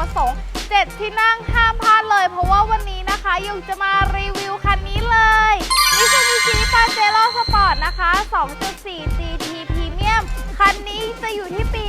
ประสงค์ 7 ที่นั่งห้ามพลาดเลย เพราะว่าวันนี้นะคะโยจะมารีวิวคันนี้เลยมิซูบิชิปาเจโร่สปอร์ตนะคะ 2.4 GT Premium คันนี้จะอยู่ที่ปี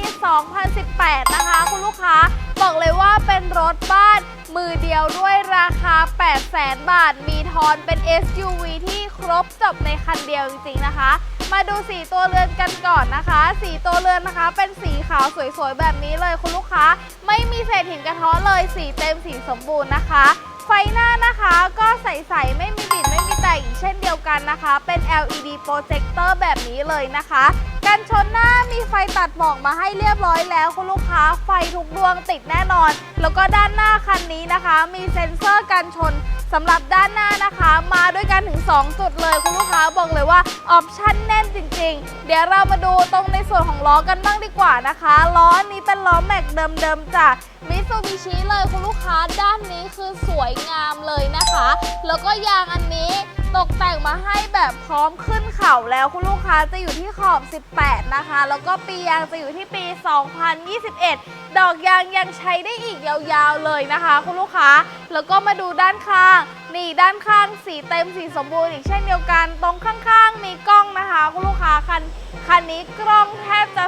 2018 นะคะ คุณลูกค้าบอกเลยว่าเป็นรถบ้านมือเดียวด้วยราคา 800,000 บาท มีทอนเป็น SUV ที่ครบจบในคันเดียวจริงๆนะคะ มาดูสีตัวเรือนกันก่อนนะคะ สีตัวเรือนนะคะ เป็นสีขาวสวยๆแบบนี้เลยคุณลูกค้า ไม่มีเศษหินกระท้อเลยสีเต็มสีสมบูรณ์นะคะ ไฟหน้านะคะก็ใสๆไม่มีบิดไม่มีแตกอีกเช่นเดียวกันนะคะ เป็น LED โปรเจคเตอร์แบบนี้เลยนะคะกันชนหน้ามีไฟตัดหมอกมาให้เรียบร้อยแล้วคุณลูกค้าไฟทุกดวงติดแน่นอน แล้วก็ด้านหน้าคันนี้นะคะ มีเซ็นเซอร์กันชนสำหรับด้านหน้านะคะ มาด้วยกันถึง 2 จุดเลยคุณลูกค้าบอกเลยว่า ออปชั่นแน่นจริง ๆ เดี๋ยวเรามาดูตรงในส่วนของล้อกันบ้างดีกว่านะคะ ล้อนี้เป็นล้อแม็กเดิมๆจากมิซูบิชิเลยคุณลูกค้าด้านนี้คือสวยงามเลยนะคะ แล้วก็ยางอันนี้ ตกแต่งมาให้แบบพร้อมขึ้นเข่าแล้วคุณลูกค้าจะอยู่ที่ขอบ 18 นะคะ แล้วก็ปียางจะอยู่ที่ปี 2021 ดอกยางยังใช้ได้อีกยาวๆเลยนะคะ คุณลูกค้า แล้วก็มาดูด้านข้าง นี่ด้านข้างสีเต็มสีสมบูรณ์อีกเช่นเดียวกัน ตรงข้างๆ มีกล้องนะคะ คุณลูกค้าคันคันนี้กล้องแทบจะ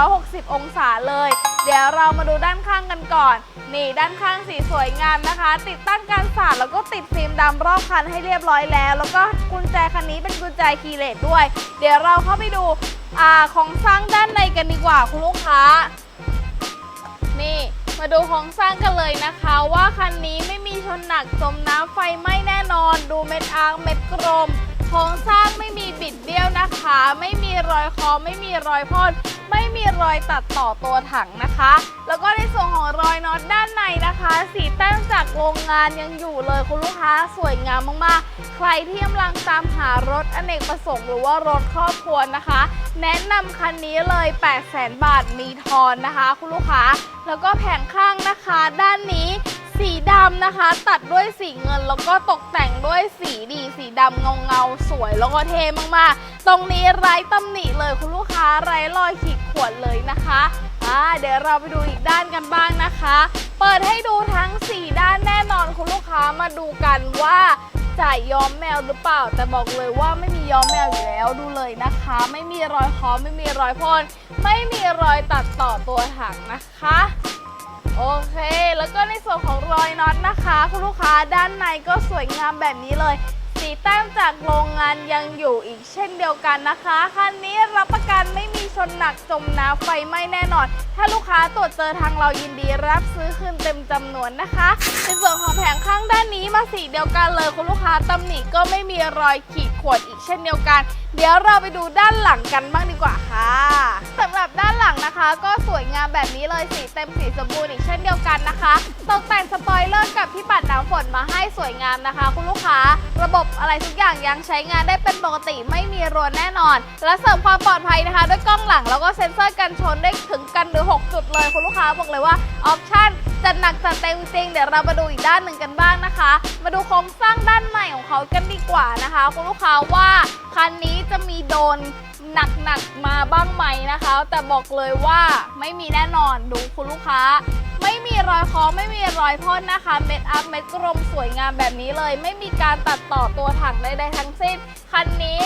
360 องศาเลย เดี๋ยวเรามาดูด้านข้างกันก่อน นี่ด้านข้างสีสวยงามนะคะ ติดตั้งการสาดแล้วก็ติดฟิล์มดำรอบคันให้เรียบร้อยแล้ว แล้วก็กุญแจคันนี้เป็นกุญแจคีย์เลสด้วย เดี๋ยวเราเข้าไปดูอของสร้างด้านในกันดีกว่าคุณลูกค้า นี่มาดูโครงสร้างกันเลยนะคะ ว่าคันนี้ไม่มีชนหนักจมน้ำไฟไหม้แน่นอน ดูเม็ดอาร์เม็ดกลมโครงสร้างไม่มีบิดเบี้ยวนะคะ ไม่มีรอยคอไม่มีรอยพ่นไม่มีรอยตัดต่อตัวถังนะคะ แล้วก็ในส่วนของรอย นะคะ สีแต้มจากโรงงานยังอยู่เลยคุณลูกค้าสวยงามมากๆ ใครที่กำลังตามหารถอเนกประสงค์หรือว่ารถครอบครัวนะคะ แนะนำคันนี้เลย 800,000บาทมีทอนนะคะ คุณลูกค้า แล้วก็แผงข้างนะคะ ด้านนี้สีดำนะคะ ตัดด้วยสีเงินแล้วก็ตกแต่งด้วยสีดี สีดำเงาเงาๆสวยแล้วก็เท่มากๆ ตรงนี้ไร้ตำหนิเลยคุณลูกค้าไร้รอยขีดข่วนเลยนะคะ่าเดี๋ยวเราไปดูอีกด้านกันบ้างนะคะ เปิดให้ดูทั้ง 4 ด้านแน่นอนคุณลูกค้ามาดูกันว่าจ่ายย้อมแมวหรือเปล่า แต่บอกเลยว่าไม่มีย้อมแมวอยู่แล้วดูเลยนะคะ ไม่มีรอยคอไม่มีรอยพ่นไม่มีรอยตัดต่อตัวถังนะคะโอเค แล้วก็ในส่วนของรอยน็อตนะคะ คุณลูกค้าด้านในก็สวยงามแบบนี้เลย สีแต้มจากโรงงานยังอยู่อีกเช่นเดียวกันนะคะ คันนี้รับประกันไม่มีชนหนักจมน้ำไฟไหม้แน่นอน ถ้าลูกค้าตรวจเจอทางเรายินดีรับซื้อคืนเต็มจำนวนนะคะในส่วนของแผงข้างด้านนี้มาสีเดียวกันเลยคุณลูกค้าตำหนิก็ไม่มีรอยขีด ขวนอีกเช่นเดียวกัน เดี๋ยวเราไปดูด้านหลังกันบ้างดีกว่าค่ะสำหรับด้านหลังนะคะ ก็สวยงามแบบนี้เลยสีเต็มสีสมบูรณ์อีกเช่นเดียวกันนะคะตกแต่งสปอยเลอร์กับที่ปัดน้ำฝนมาให้สวยงามนะคะ คุณลูกค้า ระบบอะไรทุกอย่างยังใช้งานได้เป็นปกติไม่มีรวนแน่นอน และเสริมความปลอดภัยนะคะ ด้วยกล้องหลังแล้วก็เซ็นเซอร์กันชนได้ถึง นหรือ 6 จุดเลยคุณลูกค้าบอกเลยว่าออปชั่นจัดหนักจัดเต็มจริงเดี๋ยวเรามาดูอีกด้านหนึ่งกันบ้างนะคะ มาดูโครงสร้างด้านในของเขากันดีกว่านะคะ คุณลูกค้าว่าคันนี้จะมีโดน หนักๆมาบ้างไหมนะคะ แต่บอกเลยว่าไม่มีแน่นอนดูคุณลูกค้า ไม่มีรอยคอไม่มีรอยพ่นนะคะเม็ดอัพเม็ดกลมสวยงามแบบนี้เลย ไม่มีการตัดต่อตัวถังใดๆทั้งสิ้นคันนี้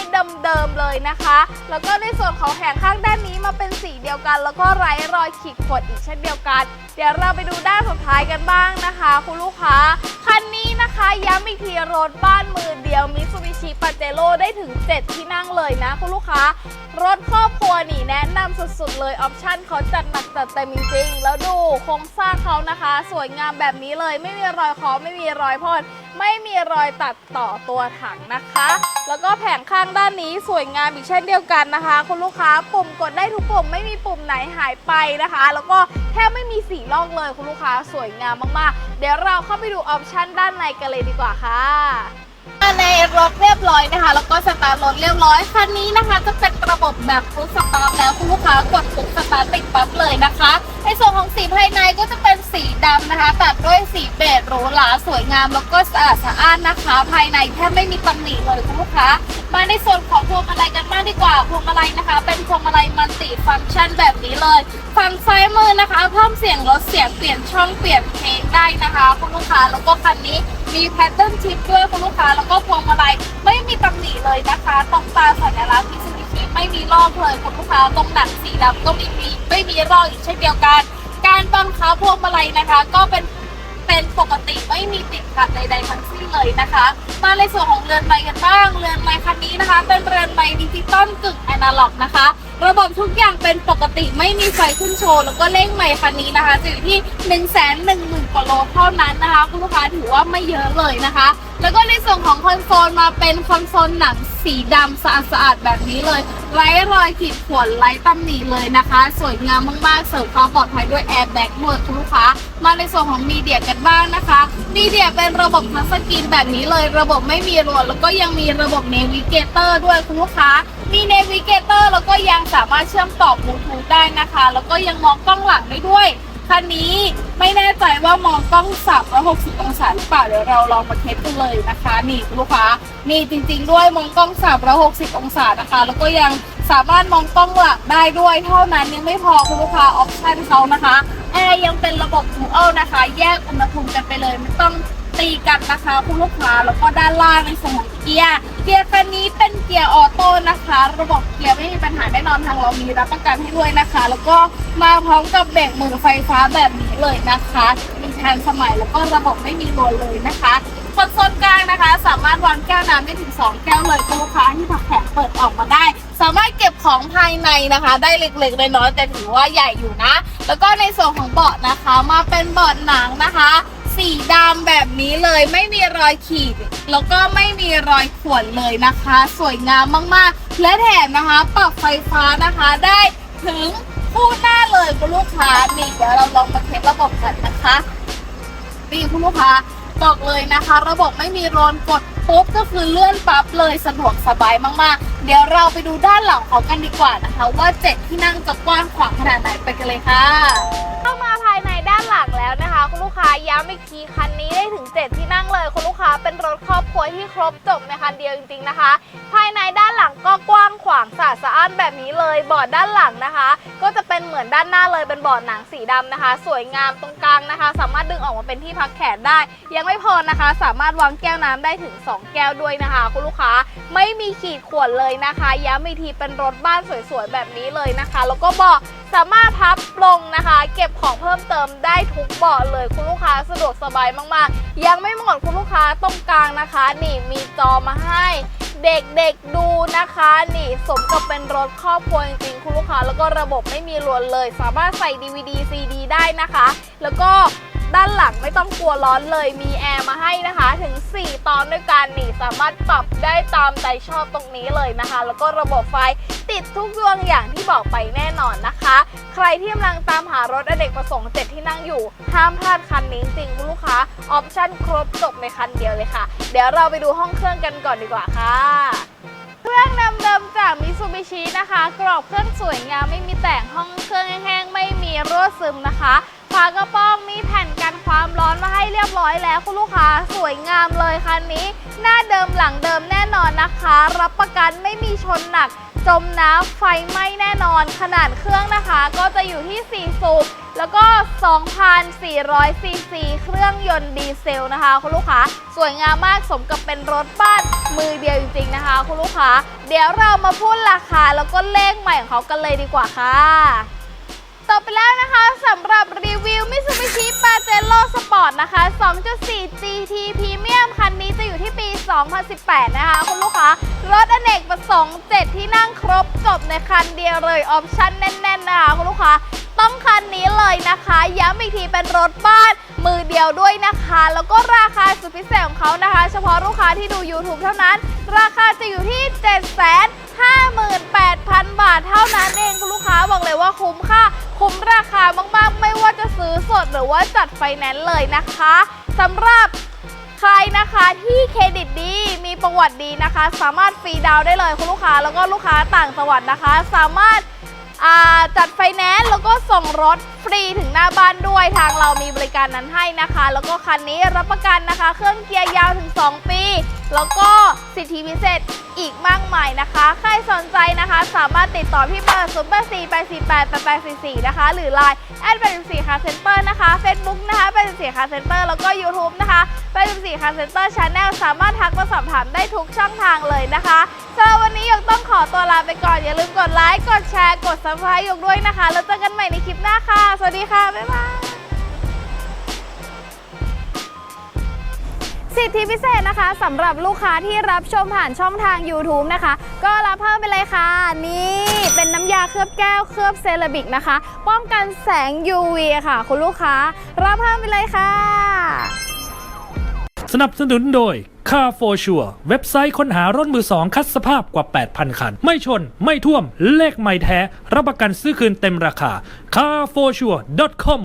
เดิมๆเลยนะคะ แล้วก็ในส่วนของแผงข้างด้านนี้มาเป็นสีเดียวกัน แล้วก็ไร้รอยขีดข่วนอีกเช่นเดียวกัน เดี๋ยวเราไปดูด้านสุดท้ายกันบ้างนะคะ คุณลูกค้าคันนี้ นะคะย้ำอีกทีรถบ้านมือเดียวมิซูบิชิปาเจโร่ได้ถึง 7 ที่นั่งเลยนะคุณลูกค้า รถครอบครัวนี่แนะนำสุดๆ เลยออปชั่นเขาจัดหนักจัดเต็มจริงๆ แล้วดูโครงสร้างเขานะคะ สวยงามแบบนี้เลยไม่มีรอยคอไม่มีรอยพอด ไม่มีรอยตัดต่อตัวถังนะคะ แล้วก็แผงข้างด้านนี้สวยงามอีกเช่นเดียวกันนะคะ คุณลูกค้าปุ่มกดได้ทุกปุ่มไม่มีปุ่มไหนหายไปนะคะ แล้วก็แทบไม่มีสีลอกเลยคุณลูกค้าสวยงามมากๆ เดี๋ยวเราเข้าไปดูออปชั่นด้านในกันเลยดีกว่าค่ะ มาในรถเรียบร้อยนะคะ แล้วก็สตาร์ทรถเรียบร้อยคันนี้นะคะ จะเป็นระบบแบบฟุตสตาร์ทแล้วคุณลูกค้ากดปุ๊บสตาร์ทติดปั๊บเลยนะคะในส่วนของสีภายในก็จะเป็นสีดำนะคะตัดด้วยสีเบจหรูหราสวยงาม แล้วก็สะอาดสะอ้านนะคะ ภายในแทบไม่มีตำหนิเลยคุณลูกค้า มาในส่วนของพวงมาลัยกันบ้างดีกว่าพวงมาลัยนะคะ เป็นพวงมาลัยมัลติฟังก์ชันแบบนี้เลยฝั่งซ้ายมือนะคะ เพิ่มเสียงลดเสียงเปลี่ยนช่องเปลี่ยนเพลงได้นะคะคุณลูกค้าแล้วก็คันนี้ มีแพทเทิร์นชิปด้วยคุณลูกค้า แล้วก็พวงมาลัยไม่มีตำหนิเลยนะคะตรงตาสัญลักษณ์มิซูบิชิไม่มีลอกเลยคุณลูกค้าตรงหนังสีดำก็ไม่มีไม่มีรอยอีกเช่นเดียวกัน การบังคับพวงมาลัยนะคะ ก็เป็นเป็นปกติไม่มีติดขัดใดๆทั้งสิ้นเลยนะคะ มาในส่วนของเรือนไม้กันบ้างเรือนไม้คันนี้นะคะ เป็นเรือนไม้ดิจิตอลกึ่งแอนาล็อกนะคะ ระบบทุกอย่างเป็นปกติไม่มีไฟขึ้นโชว์แล้วก็เลขไม้คันนี้นะคะจะอยู่ที่1นึ่งแสนหนึ่งหมื่นกว่าโลเท่านั้นนะคะคุณลูกค้าถือว่าไม่เยอะเลยนะคะ แล้วก็ในส่วนของคอนโซลมาเป็นคอนโซลหนังสีดำสะอาดๆแบบนี้เลย ไร้รอยขีดข่วนไร้ตำหนิเลยนะคะ สวยงามมากๆ เสริมความปลอดภัยด้วยแอร์แบ็กหมดคุณลูกค้า มาในส่วนของมีเดียกันบ้างนะคะมีเดียเป็นระบบทัชสกรีนแบบนี้เลย ระบบไม่มีรวนแล้วก็ยังมีระบบเนวิเกเตอร์ด้วยคุณลูกค้า มีเนวิเกเตอร์แล้วก็ยังสามารถเชื่อมต่อบลูทูธได้นะคะ แล้วก็ยังมองกล้องหลังได้ด้วย คันนี้ไม่แน่ใจว่ามองกล้อง 360 องศาหรือเปล่า เดี๋ยวเราลองมาเทสกันเลยนะคะ นี่คุณลูกค้า นี่จริงๆด้วยมองกล้อง 360 องศานะคะ แล้วก็ยังสามารถมองกล้องหลังได้ด้วย เท่านั้นยังไม่พอคุณลูกค้าออปชั่นเขานะคะแอร์ยังเป็นระบบดูอัลนะคะ แยกอุณหภูมิกันไปเลยไม่ต้องตีกันนะคะคุณลูกค้าแล้วก็ด้านล่างในส่วนของเกียร์เกียร์คันนี้เป็น เกียร์ออโต้นะคะ ระบบเกียร์ไม่มีปัญหาแน่นอนทางเรามีรับประกันให้ด้วยนะคะ แล้วก็มาพร้อมกับเบรกมือไฟฟ้าแบบนี้เลยนะคะมีทันสมัยแล้วก็ระบบไม่มีรวนเลยนะคะคอนโซลกลางนะคะ สามารถวางแก้วน้ำได้ถึง 2 แก้วเลยลูกค้าที่ผักแผงเปิดออกมาได้ สามารถเก็บของภายในนะคะ ได้เล็กๆน้อยๆแต่ถือว่าใหญ่อยู่นะ แล้วก็ในส่วนของเบาะนะคะ มาเป็นเบาะหนังนะคะ สีดำแบบนี้เลยไม่มีรอยขีด แล้วก็ไม่มีรอยข่วนเลยนะคะ สวยงามมากๆ และแถมนะคะปรับไฟฟ้านะคะได้ถึงคู่หน้าเลยคุณลูกค้านี่เดี๋ยวเราลองมาเทสระบบกันนะคะนี่คุณลูกค้าบอกเลยนะคะ ระบบไม่มีรอนกดปุ๊บก็คือเลื่อนปั๊บเลยสะดวกสบายมากๆ เดี๋ยวเราไปดูด้านหลังของกันดีกว่านะคะ ว่าเจ็ดที่นั่งจะกว้างขวางขนาดไหนไปกันเลยค่ะเข้ามาภายใน ด้านหลังแล้วนะคะ คุณลูกค้าย้ำอีกทีคันนี้ได้ถึง 7 ที่นั่งเลย คุณลูกค้าเป็นรถครอบครัวที่ครบจบในคันเดียวจริงๆนะคะ ภายในด้านหลังก็กว้างขวางสะอาดสะอ้านแบบนี้เลยเบาะด้านหลังนะคะ ก็จะเป็นเหมือนด้านหน้าเลยเป็นเบาะหนังสีดำนะคะ สวยงามตรงกลางนะคะ สามารถดึงออกมาเป็นที่พักแขนได้ ยังไม่พอนะคะ สามารถวางแก้วน้ำได้ถึง 2 แก้วด้วยนะคะ คุณลูกค้าไม่มีขีดข่วนเลยนะคะย้ำอีกทีเป็นรถบ้านสวยๆแบบนี้เลยนะคะ แล้วก็บาะสามารถพับลงนะคะ เก็บของเพิ่มเติมได้ทุกเบาะเลยคุณลูกค้าสะดวกสบายมากๆ ยังไม่หมดคุณลูกค้าตรงกลางนะคะ นี่มีจอมาให้เด็กๆดูนะคะ นี่สมกับเป็นรถครอบครัวจริงๆคุณลูกค้าแล้วก็ระบบไม่มีรวนเลย สามารถใส่ DVD CD ได้นะคะ แล้วก็ด้านหลังไม่ต้องกลัวร้อนเลยมีแอร์มาให้นะคะ ถึง 4 ตอนด้วยกันนี่สามารถปรับได้ตามใจชอบตรงนี้เลยนะคะ แล้วก็ระบบไฟติดทุกดวงอย่างที่บอกไปแน่นอนนะคะ ใครที่กำลังตามหารถอเนกประสงค์เจ็ดที่นั่งอยู่ ห้ามพลาดคันนี้จริงคุณลูกค้า ออปชั่นครบจบในคันเดียวเลยค่ะ เดี๋ยวเราไปดูห้องเครื่องกันก่อนดีกว่าค่ะ เครื่องเดิมๆจากมิ t ูบิชินะคะ กรอบเครื่องสวยงามไม่มีแต่งห้องเครื่องแห้งๆไม่มีรั่วซึมนะคะฝากระโปรงมีแผ่นกันความร้อนมาให้เรียบร้อยแล้วคุณลูกค้าสวยงามเลยคันนี้ หน้าเดิมหลังเดิมแน่นอนนะคะ รับประกันไม่มีชนหนัก จมน้ำไฟไหม้แน่นอน ขนาดเครื่องนะคะ ก็จะอยู่ที่ 4 สูบ แล้วก็ 2,400 ซีซี เครื่องยนต์ดีเซลนะคะ คุณลูกค้า สวยงามมากสมกับเป็นรถบ้านมือเดียวจริงๆนะคะ คุณลูกค้า เดี๋ยวเรามาพูดราคาแล้วก็เลขใหม่ของเขากันเลยดีกว่าค่ะ ต่อไปแล้วนะคะสำหรับรีวิว Mitsubishi Pajero Sport นะคะ 2.4 GT Premium คันนี้จะอยู่ที่ปี 2018 นะคะ คุณลูกค้ารถอเนกประสงค์7ที่นั่งครบจบในคันเดียวเลย ออปชั่นแน่น ๆ นะคะ คุณลูกค้าต้องคันนี้เลยนะคะ ย้ำอีกทีเป็นรถบ้านมือเดียวด้วยนะคะ แล้วก็ราคาสุดพิเศษของเขานะคะ เฉพาะลูกค้าที่ดู YouTube เท่านั้น ราคาจะอยู่ที่ 758,000 บาทเท่านั้นเองคุณลูกค้าบอกเลยว่าคุ้มค่า คุ้มราคามากๆ ไม่ว่าจะซื้อสดหรือว่าจัดไฟแนนซ์เลยนะคะสำหรับใครนะคะที่เครดิตดีมีประวัติดีนะคะ สามารถฟรีดาวน์ได้เลยคุณลูกค้าแล้วก็ลูกค้าต่างจังหวัดนะคะ สามารถจัดไฟแนนซ์แล้วก็ส่งรถฟรีถึงหน้าบ้านด้วยทางเรามีบริการนั้นให้นะคะ แล้วก็คันนี้รับประกันนะคะ เครื่องเกียร์ยาวถึง 2 ปี แล้วก็สิทธิพิเศษอีกมากมายนะคะ ใครสนใจนะคะ สามารถติดต่อพี่เบอร์0 8 4 8 4 8 8 8 4 4 นะคะ หรือ Line แอด84คาเซ็นเตอร์นะคะ Facebook นะคะ84คาเซ็นเตอร์แล้วก็ YouTube นะคะ84คาเซ็นเตอร์ชาแนลสามารถทักมาสอบถามได้ทุกช่องทางเลยนะคะสำหรับวันนี้ยกต้องขอตัวลาไปก่อน อย่าลืมกดไลค์กดแชร์กด subscribe ยกด้วยนะคะ แล้วเจอกันใหม่ในคลิปหน้าค่ะ สวัสดีค่ะ บ๊ายบาย สิทธิพิเศษนะคะสำหรับลูกค้าที่รับชมผ่านช่องทาง YouTube นะคะ ก็รับเพิ่มไปเลยค่ะ นี่เป็นน้ำยาเคลือบแก้วเคลือบเซรามิกนะคะ ป้องกันแสง UV ค่ะ คุณลูกค้า รับเพิ่มไปเลยค่ะ สนับสนุนโดย Car for Sure เว็บไซต์ค้นหารถมือสองคัดสภาพกว่า 8,000 คัน ไม่ชน ไม่ท่วม เลขไม่แท้ รับประกันซื้อคืนเต็มราคา carforsure.com